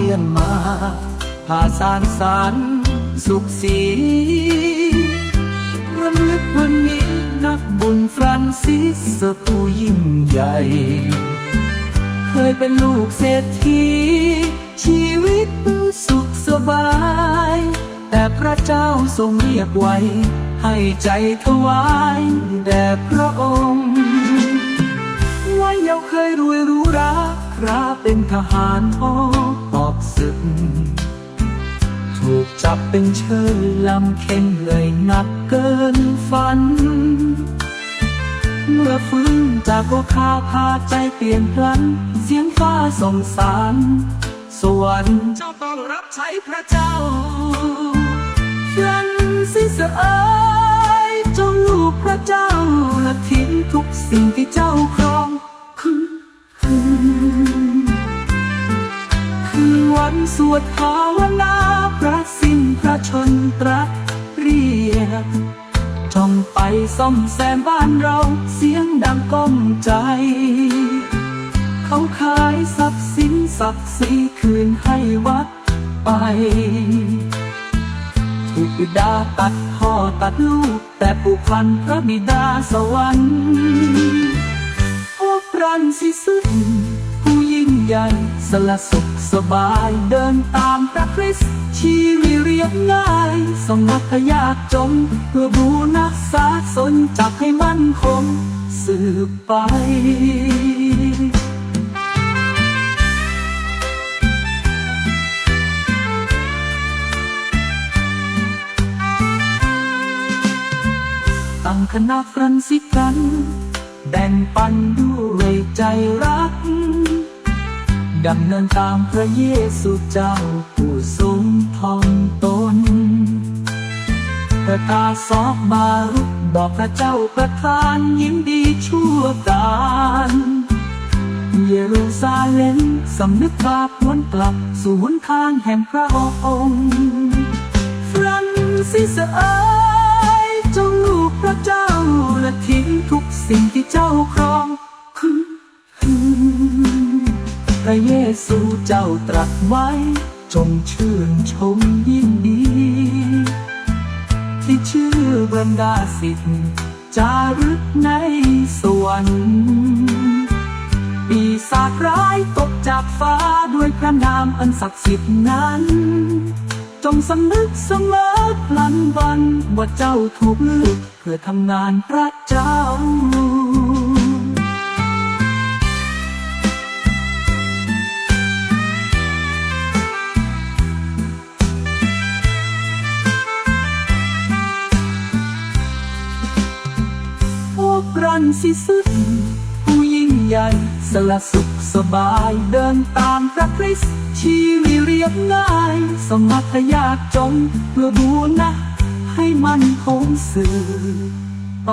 เรียนมาพาสารสารสุขสีรำลึกวันนี้นักบุญฟรานซิสผู้ยิ่งใหญ่ เคยเป็นลูกเศรษฐีชีวิตสุขสบาย แต่พระเจ้าทรงเรียกไว้ ให้ใจถวายแด่พระองค์ว่าเยาเคยรวยรู้รักราเป็นทหารออกอ ศึก ถูกจับเป็นเชิญลำเค็งเลยหนักเกินฝัน เมื่อฟื้นจากโอคาพาใจเปลี่ยนพลัน เสียงฟ้าส่งสารสวรรค์เจ้าต้องรับใช้พระเจ้ายันสิเสเอ๋ยเจ้าลูกพระเจ้าและทิ้งทุกสิ่งที่เจ้าครอง วันสวดภาวนาพระสิ้นพระชนตรัสเรียกจ้องไปซ่อมแซมบ้านเราเสียงดังก้องใจ เขาขายทรัพย์สินศักดิ์ศรีคืนให้วัดไปถูกบิดาตัดพ่อตัดลูก แต่ผูกพันพระบิดาสวรรค์พวกรันสิสุดผู้ยิ่ง ใหญ่สละสุขสบายเดินตามพระคริสต์ชีวิตเรียบง่ายสงัดพยากจนเพื่อบูนักษาสนจักให้มั่นคงสืบไปตั้งคณะฟรันซิกัน แบ่งปันด้วยใจรัก ดำเนินตามพระเยซูเจ้าผู้ทรงทองตนพระตาสอบบารุกบอกพระเจ้าประทานยิ้มดีชั่วการเยรูซาเล็มสำนึกบาปวนกลับสู่หนทางแห่งพระองค์ฟรันซิสเอ๋ยจ้าลูกพระเจ้าและทิ้ง ระเยซูเจ้าตรัสไว้ จงชื่นชมยินดี ที่ชื่อบรรดาสิทธิ์จารึกในสวรรค์ปีศาจร้ายตกจากฟ้าด้วยพระนามอันศักดิ์สิทธิ์นั้น จงสำนึกเสมอพลันวันว่าเจ้าถูกเลือกเพื่อทำงานพระเจ้า รันสิสุดผู้ยิ่งใหญ่สละสุขสบายเดินตามพระคริสต์ชีวิเรียบง่าย สมัครยากจนเพื่อบูนะ ให้มันคงสื่อไป